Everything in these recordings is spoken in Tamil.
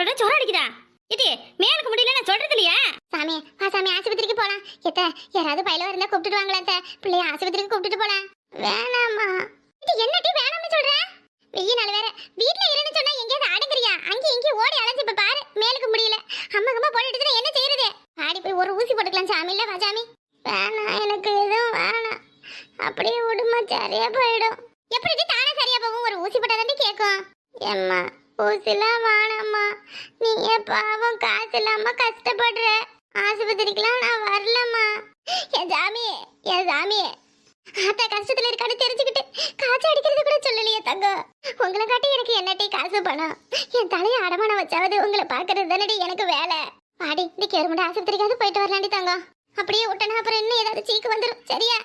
சொல்ற ஜுரம் அடிக்குதா? இது மேலுக்கு முடியல நான் சொல்றது இல்லையா? சாமி ஆ சாமி ஆஸ்பத்திரிக்கு போலாம். எத்த யாராவது பயில இருந்தா கூப்பிட்டுட்டு வாங்களாத்த பிள்ளைய ஆஸ்பத்திரிக்கு கூப்பிட்டுட்டு போலாம். வேணாமா. இது என்னட்டி வேணாம்னு சொல்ற? வெயில் நாள் வேற. வீட்ல இருன்னு சொன்னா எங்கேயாவது அடங்குறியா அங்க இங்க ஓடி அலைஞ்சு இப்ப பாரு மேலுக்கு முடியல. அம்மா கம்மா போட்டுட்டு என்ன செய்யறது ஆடி போய் ஒரு ஊசி போட்டுக்கலாம் சாமி. இல்ல சாமி. வேணாம் எனக்கு எதுவும் வேணாம். அப்படியே விடுமா சரியா போயிடும். எப்படி தானே சரியா போகும்? ஒரு ஊசி போட்டாதாண்டி கேட்கும் ஏம்மா ஊசிலாம் வேணாம்மா. நீ ஏன் பாவம் காசு இல்லாம கஷ்டப்படுற. ஆஸ்பத்திரிக்கெல்லாம் நான் வரலம்மா. என் சாமி என் சாமி. அத்தை கஷ்டத்துல இருக்கான்னு தெரிஞ்சுக்கிட்டு காசு அடிக்கிறது கூட சொல்லலையே தங்கம் உங்களை காட்டி எனக்கு என்னட்டி காசு பணம்? என் தலையை அடமானம் வச்சாவது உங்களை பாக்குறது தானடி எனக்கு வேலை. வாடி இன்னைக்கு ஒரு கேருமுடி ஆஸ்பத்திரிக்காவது போயிட்டு வரலாண்டி தங்கம். அப்படியே விட்டனா அப்புறம் இன்னும் ஏதாவது சீக்கு வந்துடும் சரியா?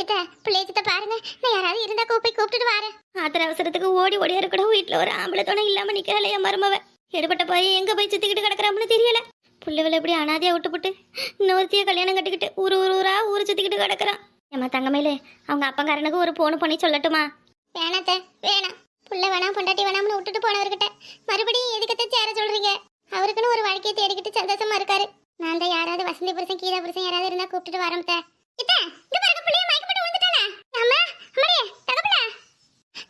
இத்த பிள்ளையத்தை பாருங்க. நான் யாராவது இருந்தா கூப்பி கூப்பிட்டுட்டு வரேன். ஆத்திர அவசரத்துக்கு ஓடி ஓடி இருக்கணும். வீட்டுல ஒரு ஆம்பளை துணை இல்லாம நிக்கல என் மருமவ. எடுபட்ட போய் எங்க போய் சுத்திக்கிட்டு கிடக்குறாம்னு தெரியல. பிள்ளைகளை எப்படி அனாதையா விட்டுப்புட்டு இன்னொருத்திய கல்யாணம் கட்டிக்கிட்டு ஊரு ஊரு ஊரா ஊரு சுத்திக்கிட்டு கிடக்குறான். ஏமா தங்கமேலே அவங்க அப்பங்காரனுக்கு ஒரு போன பண்ணி சொல்லட்டுமா? வேணாத்த வேணாம். புள்ள வேணாம் பொண்டாட்டி வேணாம்னு விட்டுட்டு போனவர்கிட்ட மறுபடியும் எதுக்கத்த சேர சொல்றீங்க? அவருக்குன்னு ஒரு வாழ்க்கையை தேடிக்கிட்டு சந்தோஷமா இருக்காரு. நான் தான் யாராவது வசந்தி புருஷன் கீதா புருஷன் யாராவது இருந்தா கூப்பிட்டுட்டு வரோம் தே இத்த இங்க பாருங்க புள்ளைய மயக்கப்பட்டு விழுந்துட்டானே அம்மா அம்மாடி தகப்பல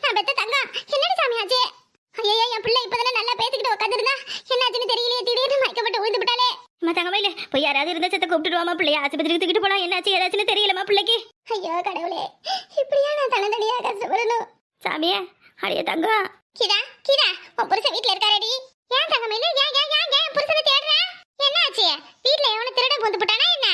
நான் பெத்த தங்கம் என்னடி சாமி ஆச்சு ஐயோ என் பிள்ளை இப்பதானே நல்லா பேசிக்கிட்டு உட்காந்துருந்தா என்னாச்சுன்னு தெரியலையே திடீர்னு மயக்கப்பட்டு விழுந்து விட்டாலே அம்மா தங்கமையில இருந்தா சத்த கூப்பிட்டுட்டு வாமா பிள்ளைய? ஆஸ்பத்திரிக்கு தூக்கிட்டு போலாம் என்னாச்சு ஏதாச்சுன்னு தெரியலமா பிள்ளைக்கு? ஐயோ கடவுளே. இப்படியா நான் தனதடியா கஷ்டப்படணும்? சாமியே அடியே தங்கம் கீதா கீதா உன் புருஷன் வீட்ல இருக்காரடி. ஏன் தங்கமையில ஏன் ஏன் ஏன் ஏன் புருஷனை தேடுற? என்னாச்சு? வீட்ல எவன திருடன் புந்து போட்டானா என்ன?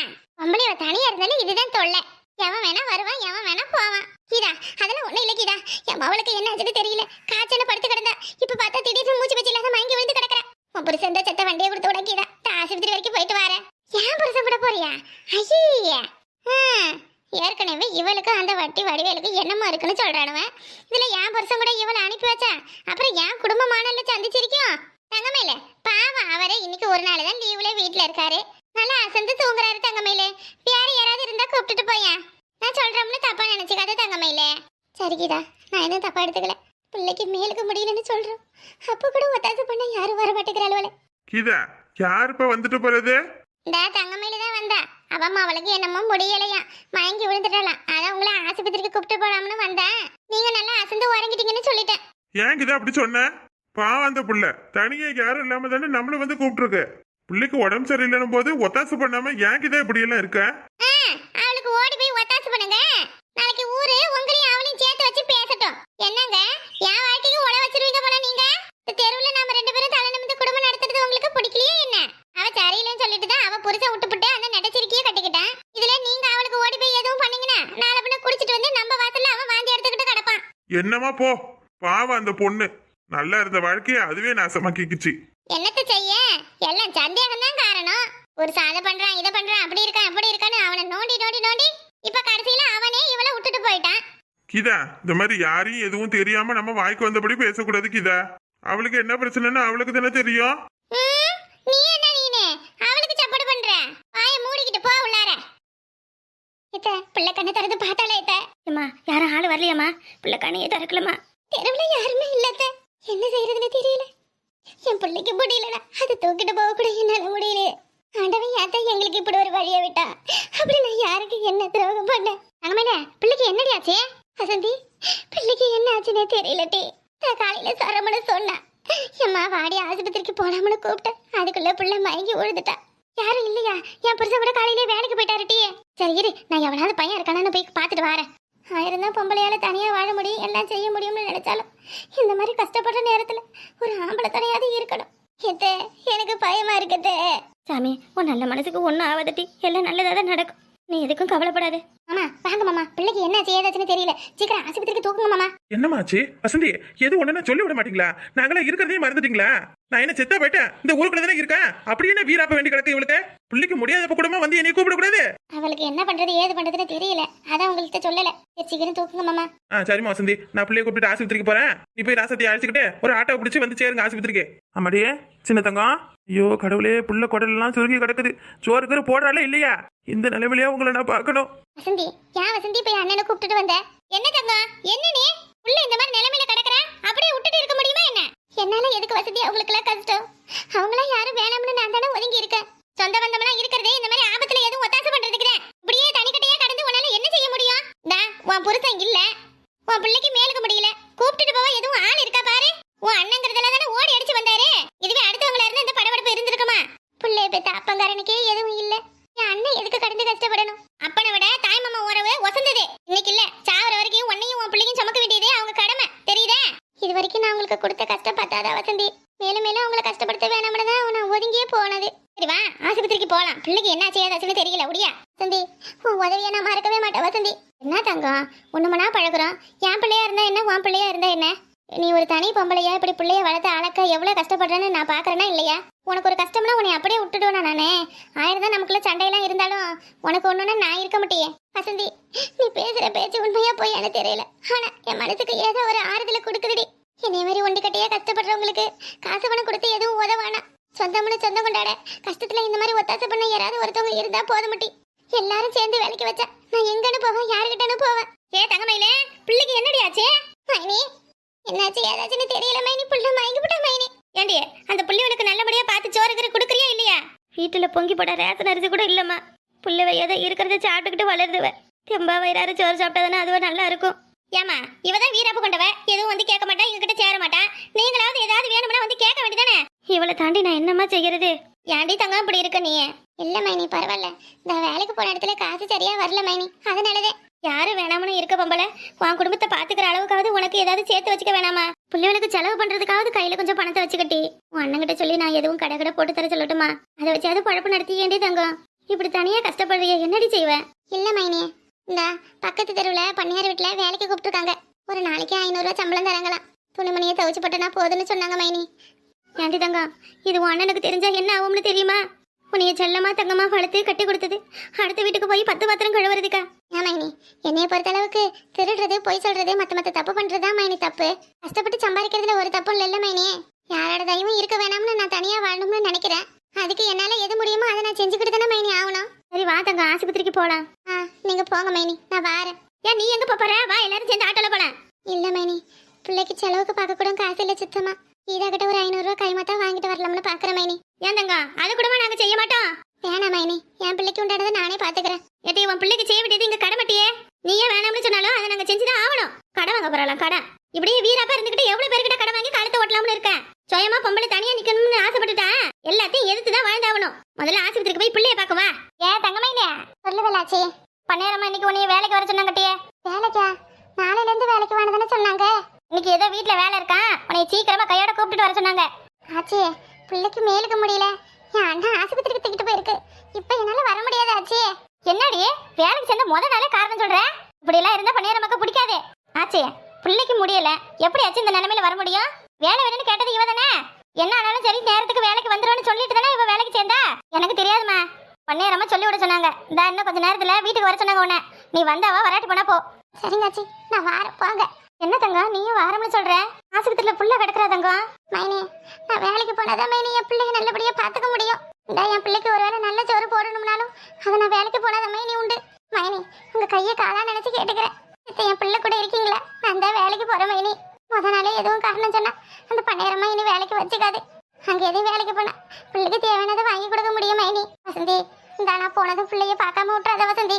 இவ தனியா இருந்தாலும் இதுதான் தொல்லை. எவன் வேணா வருவான் எவன் வேணா போவான். கீதா அதெல்லாம் ஒண்ணும் இல்ல கீதா. என் மவளுக்கு என்ன ஆச்சுன்னு தெரியல. காய்ச்சல படுத்து கிடந்தா. இப்ப பார்த்தா திடீர்னு மூச்சு வச்சு இல்லாத மயங்கி விழுந்து கிடக்குற. உன் புருஷன் செத்த வண்டியை கொடுத்து விட கீதா. ஆஸ்பத்திரி வரைக்கும் போயிட்டு வரேன். ஏன் புருஷன் விட போறியா? ஐயே! ஏற்கனவே இவளுக்கு அந்த வட்டி வடிவேலுக்கு என்னமா இருக்குன்னு சொல்றானுவன் இதுல என் புருஷன் கூட இவளை அனுப்பி வச்சா அப்புறம் என் குடும்பமானல சந்திச்சிருக்கியோ? தங்கமேல பாவம் அவரே இன்னைக்கு ஒரு நாள் தான் லீவுல வீட்டுல இருக்காரு. நல்லா அசந்து தூங்குறாரு தங்கமயிலே. வேற யாராவது இருந்தா கூப்பிட்டுட்டு போயா. நான் சொல்றோம்னு தப்பா நினைச்சுக்காத தங்கமயிலே. சரி கீதா நான் எதுவும் தப்பா எடுத்துக்கல. பிள்ளைக்கு மேலுக்கு முடியலன்னு சொல்றோம். அப்ப கூட ஒத்தாசு பண்ண யாரும் வர மாட்டேங்கிறாள் கீதா யார் இப்ப வந்துட்டு போறது? இந்த தங்கமயில தான் வந்தா. அவம்மா அவளுக்கு என்னமோ முடியலையா மயங்கி விழுந்துடலாம் அதான் உங்களை ஆஸ்பத்திரிக்கு கூப்பிட்டு போலாம்னு வந்தேன். நீங்க நல்லா அசந்து உறங்கிட்டீங்கன்னு சொல்லிட்டேன். ஏன் கீதா அப்படி சொன்ன? பாவம் அந்த புள்ள. தனியா யாரும் இல்லாம தானே நம்மள வந்து கூப்பிட்டுருக்கு. பிள்ளைக்கு உடம்பு சரியில்லைன்னு போது ஒத்தாசு பண்ணாம ஏன் கீதா இப்படி எல்லாம் இருக்க? அவளுக்கு ஓடி போய் ஒத்தாசு பண்ணுங்க நாளைக்கு ஊரு உங்களையும் அவளையும் சேர்த்து வச்சு பேசட்டும் என்னங்க என் வாழ்க்கைக்கு உழ வச்சிருவீங்க போல நீங்க இந்த தெருவுல நாம ரெண்டு பேரும் தலை நிமிந்து குடும்பம் நடத்துறது உங்களுக்கு பிடிக்கலையே என்ன அவ சரியில்லைன்னு சொல்லிட்டு தான் அவ புருஷன் விட்டுப்புட்டு அந்த நெடச்சிருக்கியே கட்டிக்கிட்டான் இதுல நீங்க அவளுக்கு ஓடி போய் எதுவும் பண்ணீங்கன்னா நாளை பின்ன குடிச்சிட்டு வந்து நம்ம வாசல்ல அவன் வாந்தி எடுத்துக்கிட்டு கிடப்பான் என்னமா போ? பாவம் அந்த பொண்ணு. நல்லா இருந்த வாழ்க்கைய அதுவே நாசமாக்கிக்குச்சு. என்னத்த செய்ய? எல்லாம் சந்தேகம் தான் காரணம். ஒரு சாதை பண்றான் இதை பண்றான் அப்படி இருக்கான் அப்படி இருக்கான்னு அவனை நோண்டி நோண்டி நோண்டி இப்ப கடைசியில அவனே இவளை விட்டுட்டு போயிட்டான். கீதா இந்த மாதிரி யாரையும் எதுவும் தெரியாம நம்ம வாய்க்கு வந்தபடி பேசக்கூடாது கீதா. அவளுக்கு என்ன பிரச்சனைன்னு அவளுக்கு தானே தெரியும். ம், நீ என்ன நீனு? அவளுக்கு சப்போர்ட் பண்ற? வாய மூடிக்கிட்டு போ உள்ளார. இத்த பிள்ளை கண்ணை திறந்து பார்த்தாலே இத்த. அம்மா யாரும் ஆள் வரலையாம்மா? பிள்ளை கண்ணையே திறக்கலம்மா. தெருவுல யாருமே இல்லாத என்ன செய்யறதுன்னு தெரியல. என் பிள்ளைக்கு முடியலடா. அதை தூக்கிட்டு போக கூட என்னால முடியல ஆண்டவன் ஏத்த எங்களுக்கு இப்படி ஒரு வழியை விட்டா? அப்படி நான் யாருக்கு என்ன துரோகம் பண்ணேன்? அங்கமேல பிள்ளைக்கு என்னடி ஆச்சு? வசந்தி பிள்ளைக்கு என்ன ஆச்சுன்னே தெரியலட்டி நான் காலையில சரமண சொன்னேன். எம்மா வாடி ஆஸ்பத்திரிக்கு போனாமனு கூப்பிட்டேன். அதுக்குள்ள பிள்ளை மயங்கி விழுந்துட்டா யாரும் இல்லையா? என் புருஷன் கூட காலையிலே வேலைக்கு போயிட்டாருட்டியே. சரி இரு. நான் எவனாவது பையன் இருக்கானு போய் பார்த்துட்டு வரேன். ஆயிரம் தான் தனியாக வாழ முடியும் எல்லாம் செய்ய முடியும்னு நினைச்சாலும் இந்த மாதிரி கஷ்டப்படுற நேரத்தில் ஒரு ஆம்பளை தனியாவது இருக்கணும். எத்தே எனக்கு பயமாக இருக்குதே சாமி உன் நல்ல மனசுக்கு ஒன்றும் ஆகாதட்டி எல்லாம் நல்லதாக தான் நடக்கும். நீ எதுக்கும் கவலைப்படாது. மாமா வாங்க மாமா. பிள்ளைக்கு என்ன செய்யாதாச்சுன்னு தெரியல. சீக்கிரம் ஆஸ்பத்திரிக்கு தூக்குங்க மாமா. என்னமாச்சு வசந்தி எது ஒண்ணுன்னா சொல்லி விட மாட்டீங்களா? நாங்களே இருக்கிறதையும் மறந்துட்டீங்களா? நான் என்ன செத்தா போயிட்டேன்? இந்த ஊருக்குள்ள தானே இருக்கேன்? அப்படி என்ன வீராப்ப வேண்டி கிடக்கு இவளுக்கு? பிள்ளைக்கு முடியாதப்ப கூடமா வந்து என்னை கூப்பிட கூடாது அவளுக்கு என்ன பண்றது ஏது பண்றதுன்னு தெரியல. அதான் உங்கள்கிட்ட சொல்லல. சீக்கிரம் தூக்குங்க மாமா. ஆ சரிம்மா வசந்தி. நான் பிள்ளைய கூப்பிட்டு ஆஸ்பத்திரிக்கு போறேன். நீ போய் ராசத்தை அழைச்சிக்கிட்டு ஒரு ஆட்டோ பிடிச்சி வந்து சேருங்க ஆஸ்பத்திரிக்கு. ஆமாடியே சின்ன தங்கம். ஐயோ கடவுளே புள்ள குடலெல்லாம் சுருங்கி கிடக்குது. சோறு கீறு போடுறாலே இல்லையா? இந்த நிலைமையிலேயே உங்களை நான் பார்க்கணும். வசந்தி ஏன் வசந்தி போய் அண்ணனை கூப்பிட்டுட்டு வந்த? என்ன தங்கம்? என்ன நீ? உள்ள இந்த மாதிரி நிலைமையில கிடக்குற? அப்படியே விட்டுட்டு இருக்க முடியுமா என்ன? என்னால எதுக்கு வசதி அவங்களுக்கு எல்லாம் கஷ்டம். அவங்களாம் யாரும் வேணாம்னு நான் தானே ஒதுங்கி இருக்கேன். சொந்த பந்தம்லாம் இருக்கிறதே இந்த மாதிரி ஆபத்துல எதுவும் ஒத்தாசை பண்றதுக்கு இப்படியே தனிக்கட்டையா கடந்து உன்னால என்ன செய்ய முடியும்? நான் உன் புருஷன் இல்ல. உன் பிள்ளைக்கு மேலுக்கு முடியல. கூப்பிட்டுட்டு போவ எதுவும் ஆள் இருக்கா பாரு. உன் அண்ணங்கிறதுல தானே ஓடி அடிச்சு வந்தாரு. இதுவே அடுத்தவங்கள இருந்து இந்த படபடப்பு இருந்திருக்குமா? பிள்ளை பெத்த அப்பங்காரனுக்கே எதுவும் இல்ல. என் அண்ணன் எதுக்கு கடந்து கஷ்டப்படணும்? அப்பனை விட தாய் மாமா உறவு ஒசந்தது. இன்னைக்கு இல்ல. சாவர வரைக்கும் உன்னையும் உன் பிள்ளையும் சுமக்க வேண்டியதே அவங்க கடமை. தெரியுதா? இது வரைக்கும் நான் உங்களுக்கு கொடுத்த கஷ்டம் பார்த்தாதா வசந்தி? மேலும் மேலும் உங்களை கஷ்டப்படுத்த வேணாம்னு தான் நான் ஒதுங்கியே போனது. சரி வா ஆஸ்பத்திரிக்கு போகலாம் பிள்ளைக்கு என்ன செய்யாதாச்சுன்னு தெரியல. முடியா வசந்தி உன் உதவியை நான் மறக்கவே மாட்டேன் வசந்தி. என்ன தங்கம்? ஒண்ணுமனா பழகுறோம். என் பிள்ளையா இருந்தா என்ன? உன் பிள்ளையா இருந்தா என்ன? நீ ஒரு தனி பொம்பளையா இப்படி பிள்ளைய வளர்த்து அளக்க எவ்வளவு கஷ்டப்படுறேன்னு நான் பாக்குறேனா இல்லையா? உனக்கு ஒரு கஷ்டம்னா உன்னை அப்படியே விட்டுடுவேனா நானே? ஆயிரம் தான் நமக்குள்ள சண்டையெல்லாம் இருந்தாலும் உனக்கு ஒண்ணுன்னா நான் இருக்க மாட்டேயே. வசந்தி நீ பேசுற பேச்சு உண்மையா போய் எனக்கு தெரியல. ஆனா என் மனசுக்கு ஏதோ ஒரு ஆறுதலை கொடுக்குதுடி. என்னைய மாதிரி ஒண்டி கட்டையா கஷ்டப்படுறவங்களுக்கு காசு பணம் கொடுத்து எதுவும் உதவானா? சொந்தம்னு சொந்தம் கொண்டாட கஷ்டத்துல இந்த மாதிரி ஒத்தாசை பண்ண யாராவது ஒருத்தவங்க இருந்தா முட்டி. எல்லாரும் சேர்ந்து வேலைக்கு வச்சா நான் எங்கன்னு போவேன் யாருகிட்டன்னு போவேன். ஏ தங்கமயிலே பிள்ளைக்கு என்னடி ஆச்சு? ஏதாச்சும் என்னாச்சு ஏதாச்சுன்னு தெரியல மைனி. புள்ள மயங்கி போட்ட மைனி. ஏண்டி அந்த புள்ளைகளுக்கு நல்லபடியா பார்த்து சோறுகிற கொடுக்குறியா இல்லையா? வீட்டுல பொங்கி போட ரேசன் அரிசி கூட இல்லம்மா. புள்ளவ ஏதோ இருக்கிறத சாப்பிட்டுக்கிட்டு வளருதுவ. தெம்பா வயிறாறு சோறு சாப்பிட்டதுன்னா அதுவா நல்லா இருக்கும். ஏமா இவதான் வீராப்பு கொண்டவ. எதுவும் வந்து கேட்க மாட்டா எங்ககிட்ட சேர மாட்டா. நீங்களாவது ஏதாவது வேணும்னா வந்து கேட்க வேண்டியதானே? இவளை தாண்டி நான் என்னம்மா செய்யறது? ஏண்டி தங்கம் இப்படி இருக்க நீ? இல்ல மைனி பரவாயில்ல. இந்த வேலைக்கு போன இடத்துல காசு சரியா வரல மைனி. அதனாலதே யாரு வேணாம்னு இருக்க பொம்பளை? உன் குடும்பத்தை பாத்துக்கிற அளவுக்காவது உனக்கு ஏதாவது சேர்த்து வச்சுக்க வேணாமா? பிள்ளைகளுக்கு செலவு பண்றதுக்காவது கையில கொஞ்சம் பணத்தை வச்சுக்கட்டி. உன் அண்ணன்கிட்ட சொல்லி நான் எதுவும் கடை கடை போட்டு தர சொல்லட்டுமா? அதை வச்சாவது பழப்பு நடத்தி ஏண்டி தங்கம்? இப்படி தனியா கஷ்டப்படுறிய என்னடி செய்வேன் இல்ல மைனி. இந்த பக்கத்து தெருவுல பண்ணையார் வீட்டுல வேலைக்கு கூப்பிட்டுருக்காங்க. ஒரு நாளைக்கு ஐநூறு ரூபாய் சம்பளம் தராங்களாம். துணிமணியை துவைச்சு போட்டனா போதுன்னு சொன்னாங்க மைனி. ஏண்டி தங்கம் இது உன் அண்ணனுக்கு தெரிஞ்சா என்ன ஆகும்னு தெரியுமா? உன்னைய செல்லமா தங்கமா வளர்த்து கட்டி கொடுத்தது. அடுத்த வீட்டுக்கு போய் பத்து பாத்திரம் கழுவுறதுக்கா? ஏன் மைனி. என்னைய பொறுத்த அளவுக்கு திருடுறது பொய் சொல்றது மத்த மத்த தப்பு பண்றதா மைனி தப்பு. கஷ்டப்பட்டு சம்பாதிக்கிறதுல ஒரு தப்பும் இல்ல மைனி. யாரோட தயவும் இருக்க வேணாம்னு நான் தனியா வாழணும்னு நினைக்கிறேன். அதுக்கு என்னால எது முடியுமோ அதை நான் செஞ்சுக்கிட்டு தானே மைனி ஆகணும். சரி வா தங்க ஆஸ்பத்திரிக்கு போலாம். ஆ நீங்க போங்க மைனி. நான் வாரேன். ஏன் நீ எங்க போற? வா எல்லாரும் சேர்ந்து ஆட்டோல போலாம். இல்ல மைனி. பிள்ளைக்கு செலவுக்கு பார்க்க கூட காசு இல்ல சுத்தமா. இதாகிட்ட ஒரு ஐநூறு ரூபாய் கைமாத்தா வாங்கிட்டு வரலாம்னு பாக்குறேன் மைனி. ஏன் தங்க அது கூடமா நாங்க செய்ய மாட்டோம் வேணாம் மைனி என் பிள்ளைக்கு உண்டானதை நானே பாத்துக்கிறேன் ஏட்டி உன் பிள்ளைக்கு செய்ய வேண்டியது இங்க கடை மட்டியே நீயே வேணாம்னு சொன்னாலும் அதை நாங்க செஞ்சுதான் ஆகணும் கடை வாங்க போறலாம் கடை இப்படியே வீராப்பா இருந்துகிட்டு எவ்வளவு பேர்கிட்ட கடை வாங்கி காலத்தை ஓட்டலாம்னு சுயமா பொம்பளை தனியா நிக்கணும்னு ஆசைப்பட்டுட்டா? எல்லாத்தையும் எதிர்த்து தான் வாழ்ந்தாகணும். முதல்ல ஆஸ்பத்திரிக்கு போய் பிள்ளைய பார்க்கவா ஏ தங்கமையில சொல்லு வேலாச்சி பன்னேரமா இன்னைக்கு உன்னைய வேலைக்கு வர சொன்னாங்கட்டியே. வேலைக்கா? நாளையில இருந்து வேலைக்கு வேணுதானே சொன்னாங்க. இன்னைக்கு ஏதோ வீட்ல வேலை இருக்கா? உன்னை சீக்கிரமா கையோட கூப்பிட்டுட்டு வர சொன்னாங்க. ஆச்சி பிள்ளைக்கு மேலுக்கு முடியல. என் அண்ணன் ஆஸ்பத்திரிக்கு தூக்கிட்டு போயிருக்கு. இப்ப என்னால வர முடியாது ஆச்சி. என்னடி? வேலைக்கு சேர்ந்த முத நாளே காரணம் சொல்ற? இப்படி எல்லாம் இருந்தா பண்ணிய நமக்கு பிடிக்காது. ஆச்சி பிள்ளைக்கு முடியல. எப்படி ஆச்சு இந்த நிலைமையில வர முடியும்? வேலை வேணும்னு கேட்டது இவ தானே? என்ன ஆனாலும் சரி நேரத்துக்கு வேலைக்கு வந்துரும்னு சொல்லிட்டு தானே இவ வேலைக்கு சேர்ந்தா? எனக்கு தெரியாதுமா பன்னேரமா சொல்லி விட சொன்னாங்க. இந்த இன்னும் கொஞ்ச நேரத்துல வீட்டுக்கு வர சொன்னாங்க உன்ன. நீ வந்தாவா வராட்டி போனா போ. சரிங்க ஆச்சி நான் வார போங்க. என்ன தங்கம் நீயும் வாரம்னு சொல்ற? ஆஸ்பத்திரியில புள்ள கிடக்குறா தங்கம்? மைனி நான் வேலைக்கு போனாதான் மைனி என் பிள்ளைங்க நல்லபடியா பாத்துக்க முடியும். இந்த என் பிள்ளைக்கு ஒருவேளை நல்ல சோறு போடணும்னாலும் அதை நான் வேலைக்கு போனாதான் மைனி உண்டு. மைனி உங்க கையை காலா நினைச்சு கேட்டுக்கிறேன். இப்ப என் பிள்ளை கூட இருக்கீங்களா? நான் தான் வேலைக்கு போறேன் மைனி. முத நாளே எதுவும் காரணம் சொன்னா அந்த பன்னேரமா இனி வேலைக்கு வச்சுக்காது. அங்கே எதுவும் வேலைக்கு போனா பிள்ளைக்கு தேவையானதை வாங்கி கொடுக்க முடியும் இனி? வசந்தி இந்த போனதும் பிள்ளைய பார்க்காம விட்டுறாத வசந்தி.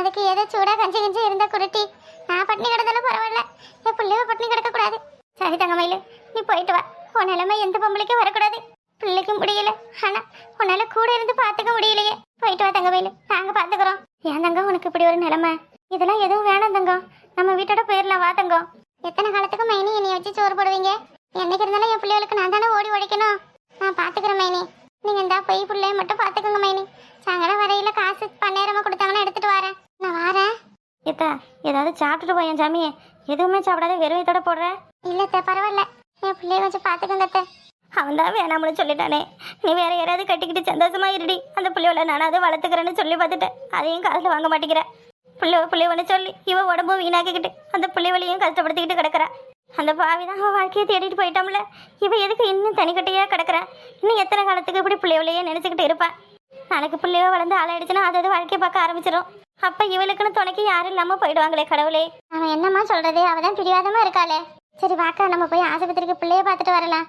அதுக்கு ஏதோ சூடா கஞ்சி கஞ்சி இருந்தா குருட்டி. நான் பட்னி கிடந்தாலும் பரவாயில்ல. என் பிள்ளைய பட்னி கிடக்க கூடாது சரி தங்கமயிலு நீ போயிட்டு வா. உன் நிலைமை எந்த பொம்பளைக்கும் வரக்கூடாது. பிள்ளைக்கு முடியல. ஆனா உன்னால கூட இருந்து பாத்துக்க முடியலையே. போயிட்டு வா தங்கமயிலு. நாங்க பாத்துக்கிறோம். ஏன் தங்கம் உனக்கு இப்படி ஒரு நிலைமை? இதெல்லாம் எதுவும் வேணாம் தங்கம். நம்ம வீட்டோட போயிடலாம். வா தங்கம். எத்தனை காலத்துக்கு மைனி என்னைய வச்சு சோறு போடுவீங்க? என்னைக்கு இருந்தாலும் என் பிள்ளைகளுக்கு நான் தானே ஓடி உழைக்கணும். நான் பாத்துக்கிறேன் மைனி. நீங்க இந்த பொய் பிள்ளைய மட்டும் பாத்துக்கோங்க மைனி. சாயங்காலம் வரையில காசு பன்னேரமா கொடுத்தாங்கன்னா எடுத்துட்டு வரேன். நான் வரேன். இத்தா ஏதாவது சாப்பிட்டுட்டு போய் என் சாமி எதுவுமே சாப்பிடாத வெறும் இதோட போடுற இல்லத்த பரவாயில்ல. என் பிள்ளைய கொஞ்சம் பாத்துக்கோங்க அத்தை. அவன் தான் வேணாம்னு சொல்லிட்டானே. நீ வேற யாராவது கட்டிக்கிட்டு சந்தோஷமா இருடி. அந்த பிள்ளையோட நானாவது வளர்த்துக்கிறேன்னு சொல்லி பார்த்துட்டேன். அதையும் காசுல வாங்க மாட்டேங்கிற. பிள்ளை பிள்ளைவனு சொல்லி இவ உடம்பும் வீணாக்கிக்கிட்டு அந்த பிள்ளைவளையும் கஷ்டப்படுத்திக்கிட்டு கிடக்குறா. பாவிதாக பாவி தான் அவன் வாழ்க்கையை தேடிட்டு போயிட்டோம்ல. இவன் எதுக்கு இன்னும் தனிக்கட்டையாக கிடக்குறா? இன்னும் எத்தனை காலத்துக்கு இப்படி பிள்ளைவளையே நினச்சிக்கிட்டு இருப்பா? நாளைக்கு பிள்ளையோ வளர்ந்து ஆளாயிடுச்சுன்னா அது வாழ்க்கையை பார்க்க ஆரம்பிச்சிடும் அப்போ இவளுக்குன்னு துணைக்கு யாரும் இல்லாமல் போயிடுவாங்களே கடவுளே. அவன் என்னம்மா சொல்கிறது அவள் தான் பிடிவாதமாக இருக்காளே. சரி வாக்கா நம்ம போய் ஆஸ்பத்திரிக்கு பிள்ளைய பார்த்துட்டு வரலாம்.